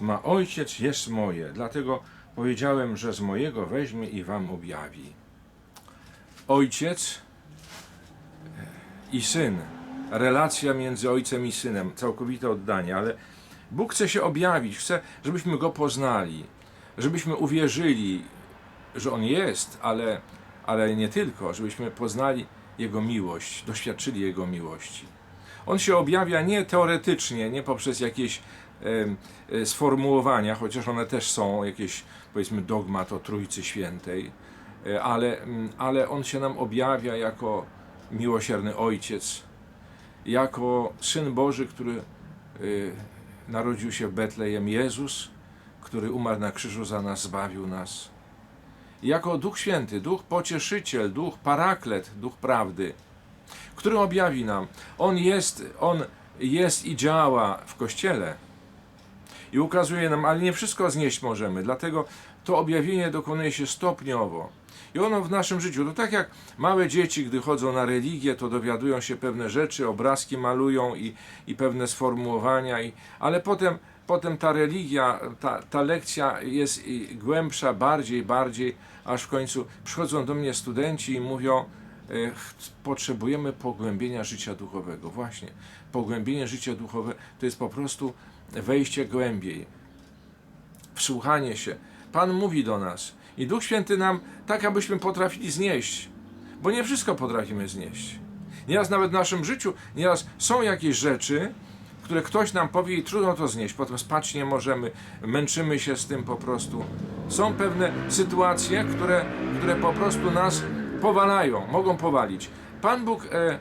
ma ojciec, jest moje, dlatego powiedziałem, że z mojego weźmie i wam objawi. Ojciec i syn, relacja między ojcem i synem, całkowite oddanie, ale Bóg chce się objawić, chce, żebyśmy go poznali, żebyśmy uwierzyli, że on jest, ale, ale nie tylko, żebyśmy poznali jego miłość, doświadczyli jego miłości. On się objawia nie teoretycznie, nie poprzez jakieś e, sformułowania, chociaż one też są, jakieś powiedzmy dogmat o Trójcy Świętej, e, ale, mm, ale on się nam objawia jako miłosierny Ojciec, jako Syn Boży, który y, narodził się w Betlejem, Jezus, który umarł na krzyżu za nas, zbawił nas. Jako Duch Święty, Duch Pocieszyciel, Duch Paraklet, Duch Prawdy, który objawi nam. On jest, On jest i działa w Kościele i ukazuje nam, ale nie wszystko znieść możemy, dlatego to objawienie dokonuje się stopniowo. I ono w naszym życiu, to tak jak małe dzieci, gdy chodzą na religię, to dowiadują się pewne rzeczy, obrazki malują i, i pewne sformułowania, i, ale potem, potem ta religia, ta, ta lekcja jest głębsza, bardziej, bardziej, aż w końcu przychodzą do mnie studenci i mówią, potrzebujemy pogłębienia życia duchowego. Właśnie, pogłębienie życia duchowe to jest po prostu wejście głębiej, wsłuchanie się. Pan mówi do nas i Duch Święty nam tak, abyśmy potrafili znieść, bo nie wszystko potrafimy znieść. Nieraz nawet w naszym życiu, nieraz są jakieś rzeczy, które ktoś nam powie i trudno to znieść, potem spać nie możemy, męczymy się z tym po prostu. Są pewne sytuacje, które, które po prostu nas powalają, mogą powalić. Pan Bóg e,